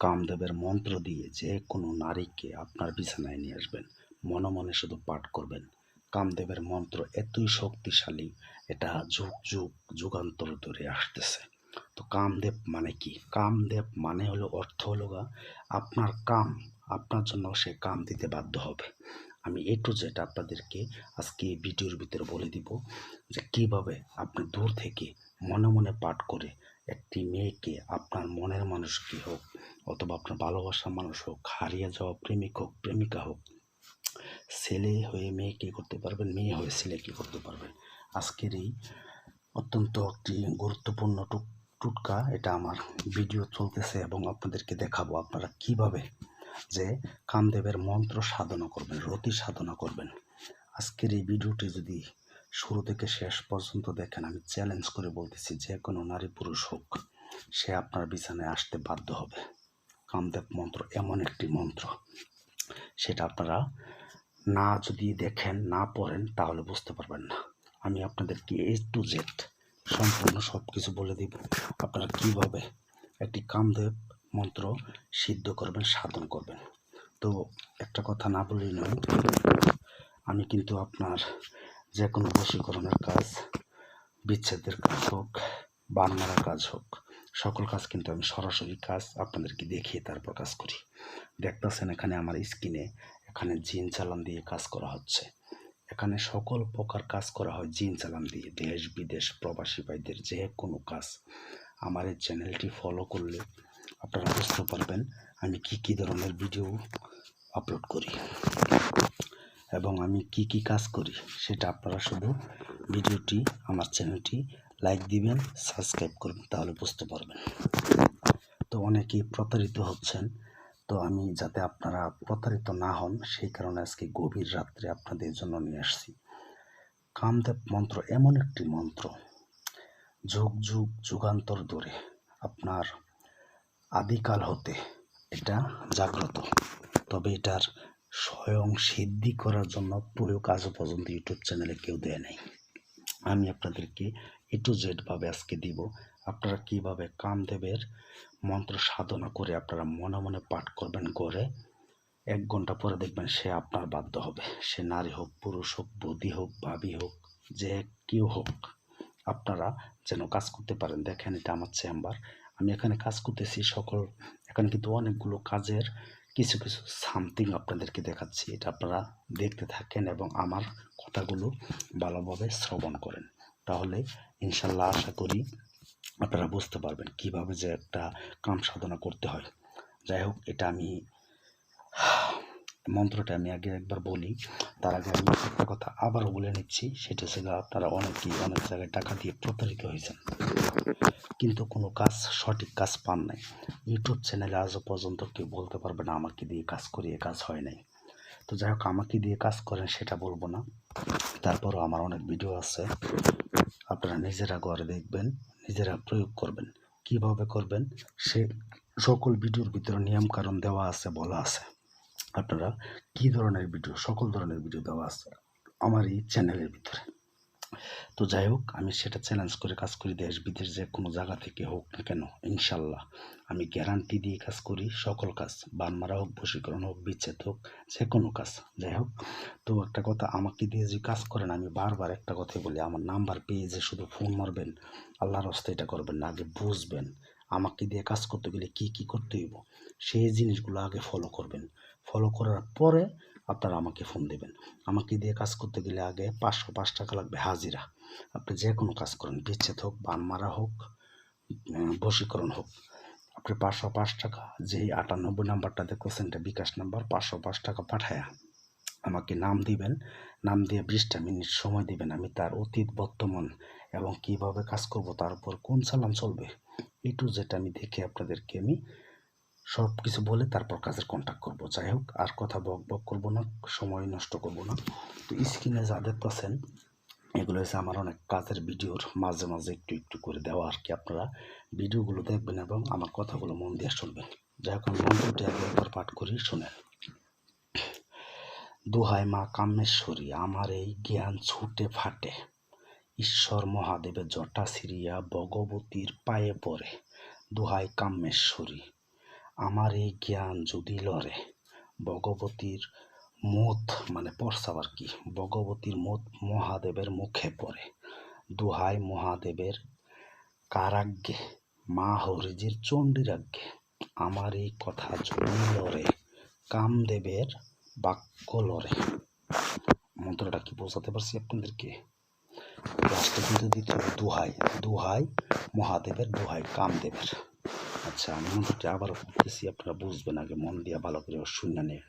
কামদেবের মন্ত্র দিয়ে যে কোনো নারীকে আপনার বিছানায় নিয়ে আসবেন। মনে মনে শুধু পাঠ করবেন। কামদেবের মন্ত্র এতই শক্তিশালী, এটা যুগ যুগ যুগান্তর ধরে আসতেছে। তো কামদেব মানে কি? কামদেব মানে হলো অর্থ হলো আপনার কাম, আপনার জন্য সে কাম দিতে বাধ্য হবে। আমি এ টু জেড আপনাদেরকে আজকে এই ভিডিওর ভিতরে বলে দিব যে কীভাবে আপনি দূর থেকে মনে মনে পাঠ করে একটি মেয়েকে আপনার মনের মানুষ কি হোক, অথবা আপনার ভালোবাসার মানুষ হোক, হারিয়ে যাওয়া প্রেমিক হোক, প্রেমিকা হোক, ছেলে হয়ে মেয়ে কী করতে পারবেন মেয়ে হয়ে ছেলে কী করতে পারবেন আজকের এই অত্যন্ত একটি গুরুত্বপূর্ণ টুক, টুটকা এটা আমার ভিডিও চলতেছে এবং আপনাদেরকে দেখাবো আপনারা কীভাবে যে কামদেবের মন্ত্র সাধনা করবেন, রতি সাধনা করবেন। আজকের এই ভিডিওটি যদি শুরু থেকে শেষ পর্যন্ত দেখেন, আমি চ্যালেঞ্জ করে বলতেছি, যে কোনো নারী পুরুষ হোক, সে আপনার বিছানায় আসতে বাধ্য হবে। কামদেব মন্ত্র এমন একটি মন্ত্র। সেটা আপনারা না যদি দেখেন, না পড়েন, তাহলে বুঝতে পারবেন না। আমি আপনাদেরকে এ টু জেড সম্পূর্ণ সব কিছু বলে দিব। আপনারা কীভাবে একটি কামদেব মন্ত্র সিদ্ধ করবেন, সাধন করবেন? তো একটা কথা না বলেই নয়, আমি কিন্তু আপনার যে কোনো বশীকরণের কাজ, বিচ্ছেদের কাজ হোক বান মারার কাজ হোক, সকল কাজ কিন্তু আমি সরাসরি কাজ আপনাদেরকে দেখিয়ে তারপর কাজ করি। দেখতেছেন এখানে আমার স্কিনে এখানে জিন চালান দিয়ে কাজ করা হচ্ছে। এখানে সকল প্রকার কাজ করা হয় জিন চালান দিয়ে। দেশ, বিদেশ, প্রবাসী ভাইদের যে কোনো কাজ। আমার এই চ্যানেলটি ফলো করলে আপনারা বুঝতে পারবেন আমি কি কি ধরনের ভিডিও আপলোড করি। এবং আমি কি কি কাজ করি সেটা আপনারা শুধু ভিডিওটি, আমার চ্যানেলটি লাইক দিবেন, সাবস্ক্রাইব করবেন, তাহলে বুঝতে পারবেন। তো অনেকেই প্রতারিত হচ্ছেন। তো আমি যাতে আপনারা প্রতারিত না হন, সেই কারণে আজকে গভীর রাত্রে আপনাদের জন্য নিয়ে আসছি। কামদেব মন্ত্র এমন একটি মন্ত্র। যুগ যুগ, যুগান্তর ধরে আপনার আদিকাল হতে এটা জাগ্রত। তবে এটার স্বয়ং সিদ্ধি করার জন্য প্রয়োগ আজও পর্যন্ত ইউটিউব চ্যানেলে কেউ দেয় নাই। আমি আপনাদেরকে এ টু জেড ভাবে আজকে দিব। আপনারা কীভাবে কামদেবের মন্ত্র সাধনা করে আপনারা মনে মনে পাঠ করবেন করে এক ঘণ্টা পরে দেখবেন সে আপনার বাধ্য হবে। সে নারী হোক, পুরুষ হোক, বৌদি হোক, ভাবি হোক, যে কেউ হোক, আপনারা যেন কাজ করতে পারেন। দেখেন এটা আমার চেম্বার। আমি এখানে কাজ করতেছি সকল, এখানে কিন্তু অনেকগুলো কাজের কিছু কিছু সামথিং আপনাদেরকে দেখাচ্ছি। এটা আপনারা দেখতে থাকেন এবং আমার কথাগুলো ভালোভাবে শ্রবণ করেন। তাহলে ইনশাল্লাহ আশা করি আপনারা বুঝতে পারবেন কীভাবে যে একটা কাম সাধনা করতে হয়। যাই হোক, এটা আমি মন্ত্রটা আমি আগে একবার বলি। তার আগে আমি একটা কথা আবারও বলে নিচ্ছি, সেটা ছিল আপনারা অনেকেই অনেক জায়গায় টাকা দিয়ে প্রতারিত হয়েছেন। কিন্তু কোনো কাজ, সঠিক কাজ পান নাই। ইউটিউব চ্যানেলে আজও পর্যন্ত কেউ বলতে পারবে না, আমাকে দিয়ে কাজ করি, এ কাজ হয় নাই। তো যাই হোক, আমাকে দিয়ে কাজ করেন সেটা বলব না। তারপরও আমার অনেক ভিডিও আছে। আপনারা নিজেরা ঘরে দেখবেন, নিজেরা প্রয়োগ করবেন। কীভাবে করবেন? সে সকল ভিডিওর ভিতরে নিয়ম কারণ দেওয়া আছে, বলা আছে। আপনারা কি ধরনের ভিডিও, সকল ধরনের ভিডিও দেওয়া আছে আমার এই চ্যানেলের ভিতরে? তো যাই হোক, আমি সেটা চ্যালেঞ্জ করে কাজ করি, দেশ বিদেশ যে কোনো জায়গা থেকে হোক না কেন, ইনশাল্লাহ। আমি গ্যারান্টি দিয়ে কাজ করি, সকল কাজ, বান মারা হোক, বশীকরণ হোক, বিচ্ছেদ হোক, যে কোনো কাজ। যাই হোক, তো একটা কথা, আমাকে দিয়ে যে কাজ করেন, আমি বারবার একটা কথাই বলি, আমার নাম্বার পেয়ে যে শুধু ফোন মারবেন, আল্লাহর হস্তে এটা করবেন না, আগে বুঝবেন। আমাকে দিয়ে কাজ করতে গেলে কি কি করতে হইব? সেই জিনিসগুলো আগে ফলো করবেন। ফলো করার পরে আপনারা আমাকে ফোন দেবেন। আমাকে দিয়ে কাজ করতে গেলে আগে পাঁচশো, পাঁচ টাকা লাগবে হাজিরা। আপনি যে কোনো কাজ করেন, বিচ্ছেদ হোক, বান মারা হোক বশীকরণ হোক, আপনি পাঁচশো, পাঁচ টাকা যেই আটানব্বই নাম্বারটা দেখতেছেন, এটা বিকাশ নাম্বার, পাঁচশো, পাঁচ টাকা পাঠায়া আমাকে নাম দিবেন। নাম দিয়ে বিশটা মিনিট সময় দিবেন আমি তার অতীত, বর্তমান এবং কীভাবে কাজ করব, তার উপর কোন সালাম চলবে এটু যেটা আমি দেখে আপনাদেরকে আমি সব কিছু বলে তারপর কাজের কন্ট্যাক্ট করব। যাই হোক, আর কথা বক বক করব না, সময় নষ্ট করব না। তো স্ক্রিনে যা দেখতেছেন, এগুলো হচ্ছে আমার অনেক কাজের ভিডিওর, মাঝে মাঝে একটু একটু করে দেওয়া আর কি আপনারা। ভিডিওগুলো দেখবেন এবং আমার কথাগুলো মন দিয়ে শুনবেন। যাই হোক, আমি মন্ত্রটি আগে একবার পাঠ করি, শুনেন। দোহাই মা কামেশ্বরী, আমার এই জ্ঞান ছুটে ফাটে। ঈশ্বর মহাদেবের জটা সিরিয়া ভগবতীর পায়ে পড়ে। দোহাই কামেশ্বরী আমার এই জ্ঞান যদি লড়ে, ভগবতীর মুখ মানে পরসাব আর কি, ভগবতীর মুখ মহাদেবের মুখে পড়ে। দুহাই মহাদেবের কারাগ্যে মা হরিজির চণ্ডীর আজ্ঞে আমার এই কথা যদি লড়ে, কামদেবের বাক্য লড়ে। মন্ত্রটা কি বোঝাতে পারছি আপনাদেরকে? কিন্তু দিতে দুহাই দুহাই মহাদেবের, দুহাই কামদেবের। আচ্ছা আমি মন্ত্রটি আবার পড়তেছি আপনারা বুঝবেন আগে, মন দিয়ে ভালো করে শুনে নিয়ে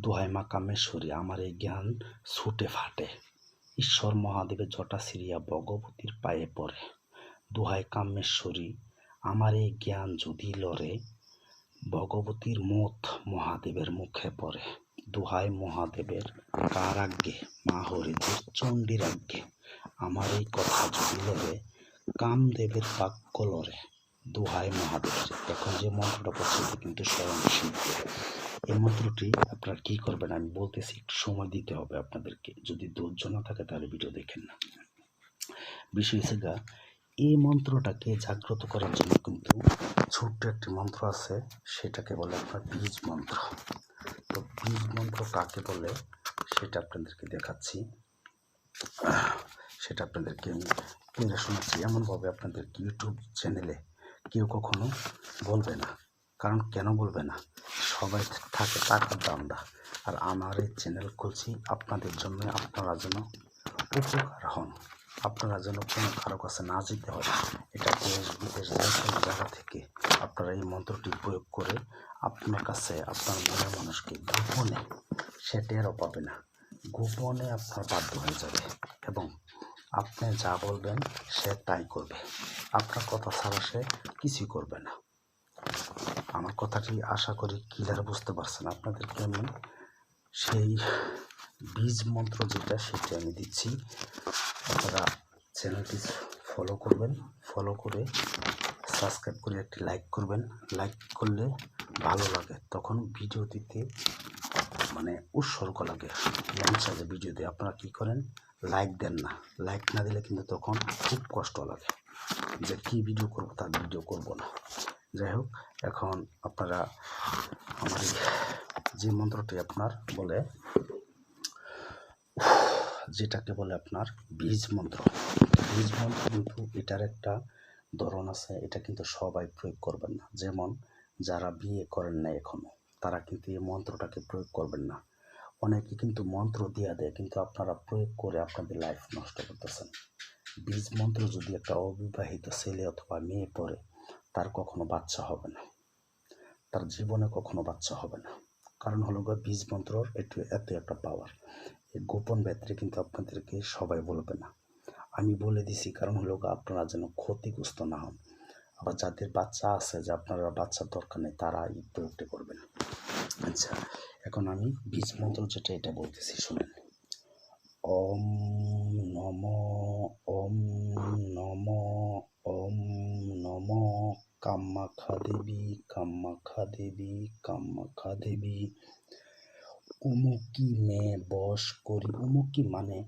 দুহাই মা কামেশ্বরী আমার এই জ্ঞান ছুটে ফাটে। ঈশ্বর মহাদেবের জটা সিরিয়া ভগবতীর পায়ে পড়ে। দুহাই কামেশ্বরী আমার এই জ্ঞান যদি লড়ে, ভগবতীর মত মহাদেবের মুখে পড়ে। দুহাই মহাদেবের কার আজ্ঞে মা হরিজির চণ্ডীর আজ্ঞে আমার এই কথা যদি লড়ে, কামদেবের বাক্য লড়ে। দুহাই মহাদেবের এখন যে মন্ত্রটা পড়ছে, এটা কিন্তু স্বয়ং সিদ্ধ এই মন্ত্রটি আপনারা কি করবেন, আমি বলতেছি, একটু সময় দিতে হবে আপনাদেরকে। যদি ধৈর্য না থাকে, তাহলে ভিডিও দেখেন না। বিষয় হচ্ছে গা, এই মন্ত্রটাকে জাগ্রত করার জন্য কিন্তু ছোট্ট একটি মন্ত্র আছে, সেটাকে বলে আপনার বীজ মন্ত্র। তো বীজ মন্ত্র কাকে বলে, সেটা আপনাদেরকে দেখাচ্ছি। সেটা আপনাদেরকে আমি পড়ে শোনাচ্ছি। এমনভাবে আপনাদের ইউটিউব চ্যানেলে কেউ কখনো বলবে না। কারণ কেন বলবে না? সবাই থাকে টাকার দামটা আর আমার এই চ্যানেল খুলছি আপনাদের জন্য আপনারা যেন উপকার হন। আপনারা যেন কোনো কারও কাছে না যেতে হয়। এটা দেশ বিদেশ যে কোনো জায়গা থেকে আপনারা এই মন্ত্রটি প্রয়োগ করে আপনার কাছে, আপনার মনের মানুষকে গোপনে সে টেরও পাবে না। গোপনে আপনার বাধ্য হয়ে যাবে। এবং আপনি যা বলবেন সে তাই করবে। আপনার কথা ছাড়া সে কিছুই করবে না। আমার কথাটি আশা করি ক্লিয়ার বুঝতে পারছেন আপনাদেরকে আমি সেই বীজ মন্ত্র যেটা, সেটা আমি দিচ্ছি। আপনারা চ্যানেলটি ফলো করবেন। ফলো করে সাবস্ক্রাইব করে একটি লাইক করবেন। লাইক করলে ভালো লাগে। তখন ভিডিও দিতে মানে উৎসর্গ লাগে। যে ভিডিও দিয়ে। আপনারা কী করেন? লাইক দেন না। লাইক না দিলে কিন্তু তখন খুব কষ্ট লাগে যে কী ভিডিও করব, তার ভিডিও করব না। যাই হোক, এখন আপনারা আমার যে মন্ত্রটি আপনার বলে যেটাকে বলে আপনার বীজ মন্ত্র। বীজ মন্ত্র কিন্তু এটার একটা ধরন আছে, এটা কিন্তু সবাই প্রয়োগ করবেন না। যেমন যারা বিয়ে করেন না এখনও, তারা কিন্তু এই মন্ত্রটাকে প্রয়োগ করবেন না। অনেকে কিন্তু মন্ত্র দিয়ে দেয়, কিন্তু আপনারা প্রয়োগ করে আপনাদের লাইফ নষ্ট করতেছেন। বীজ মন্ত্র যদি একটা অবিবাহিত ছেলে অথবা মেয়ে পড়ে, তার কখনো বাচ্চা হবে না। তার জীবনে কখনো বাচ্চা হবে না। কারণ হলো গিয়ে বীজ মন্ত্র একটু এত একটা পাওয়ার এই গোপন ব্যাপারে কিন্তু আপনাদেরকে সবাই বলবে না। আমি বলে দিছি, কারণ হলো গিয়ে আপনারা যেন ক্ষতিগ্রস্ত না হন। আবার যাদের বাচ্চা আছে, যে আপনারা বাচ্চার দরকার নেই, তারা এই প্রয়োগটা করবেন আচ্ছা এখন আমি বীজ মন্ত্র যেটা, এটা বলতেছি, শুনেন। ওম নম ওম নম ওম নম কামাখ্যা দেবী কামাখ্যা দেবী কামাখ্যা দেবী উমুকি মেয়ে বস করি, উমুকি মানে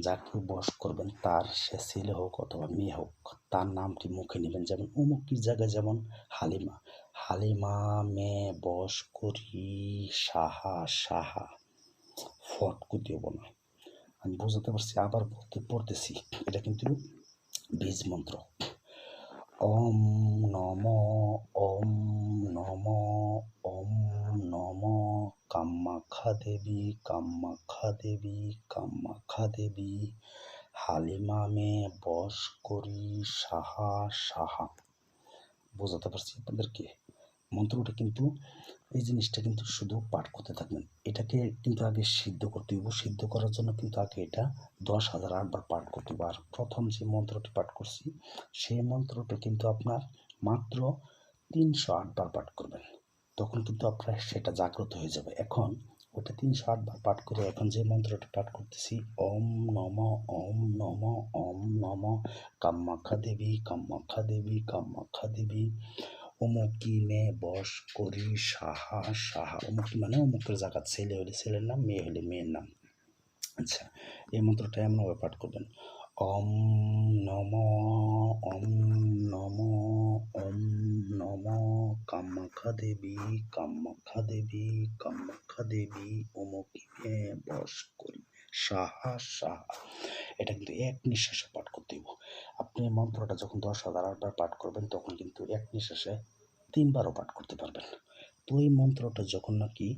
যাকে বস করবেন, তার সে ছেলে হোক অথবা মেয়ে হোক, তার নামটি মুখে নেবেন। যেমন, উমুকির জায়গায় যেমন হালিমা হালিমা মেয়ে বস করি, সাহা সাহা। ফটকু দেব না আমি বোঝাতে পারছি, আবার বলতে পড়তেছি। এটা কিন্তু বীজ মন্ত্র। ওম নম ওম নম ওম নম। কামাখ্যা দেবী কামাখ্যা দেবী কামাখ্যা দেবী হালিমা মে বস করি, সাহা সাহা। বোঝাতে পারছি আপনাদেরকে? মন্ত্রটা কিন্তু এই জিনিসটা কিন্তু শুধু পাঠ করতে থাকবেন। এটাকে কিন্তু আগে সিদ্ধ করতে হইব। সিদ্ধ করার জন্য কিন্তু আগে এটা দশ হাজার আটবার পাঠ করতে হবে আর প্রথম যে মন্ত্রটি পাঠ করছি, সেই মন্ত্রটা কিন্তু আপনার মাত্র তিনশো আটবার পাঠ করবেন। তখন কিন্তু আপনার সেটা জাগ্রত হয়ে যাবে। এখন ওটা তিনশো আটবার পাঠ করে এখন যে মন্ত্রটা পাঠ করতেছি, ওম নম ওম নম ওম নম, কামাখ্যা দেবী কামাখ্যা দেবী কামাখ্যা দেবী অমুকি নে বস, করি, সাহা সাহা। অমুকি মানে? অমুকের জায়গা ছেলে হলে ছেলের নাম, মেয়ে হলে মেয়ের নাম। আচ্ছা এই মন্ত্রটা এমনভাবে পাঠ করবেন। অম নম ওম নম ওম নম, কামাখ্যা দেবী কামাখ্যা দেবী কামাখ্যা দেবী অমুকিনে বস, করি, সাহা সাহা। এটা কিন্তু এক নিঃশ্বাসে পাঠ আপনি মন্ত্রটা যখন দশ হাজার আটবার পাঠ করবেন, তখন কিন্তু এক নিঃশ্বাসে তিনবারও পাঠ করতে পারবেন। তো এই মন্ত্রটা যখন নাকি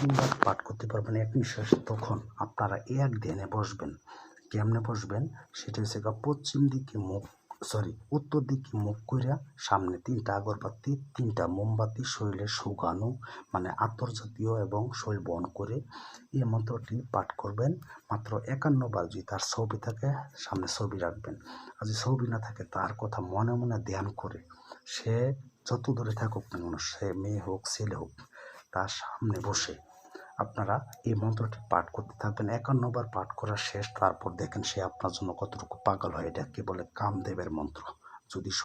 তিনবার পাঠ করতে পারবেন এক নিঃশ্বাসে, তখন আপনারা এক ধ্যানে বসবেন। কেমনে বসবেন? সেটা হচ্ছে পশ্চিম দিকে মুখ সরি, উত্তর দিকে মুখ কইরা সামনে তিনটা, আগরবাতি, তিনটা মোমবাতি শরীরে শুকানো মানে আন্তর্জাতীয় এবং শরীর বন করে এই মন্ত্রটি পাঠ করবেন। মাত্র একান্ন বার যদি তার ছবি থাকে, সামনে ছবি রাখবেন। আর যদি ছবি না থাকে, তার কথা মনে মনে ধ্যান করে সে যত দূরে থাকুক না সে মেয়ে হোক, ছেলে হোক, তার সামনে বসে আপনারা এই মন্ত্রটি পাঠ করতে থাকবেন। একান্নবার পাঠ করা শেষ, তারপর দেখেন সে আপনার জন্য কতটুকু পাগল হয়। এটা কি বলে কামদেবের মন্ত্র। যদি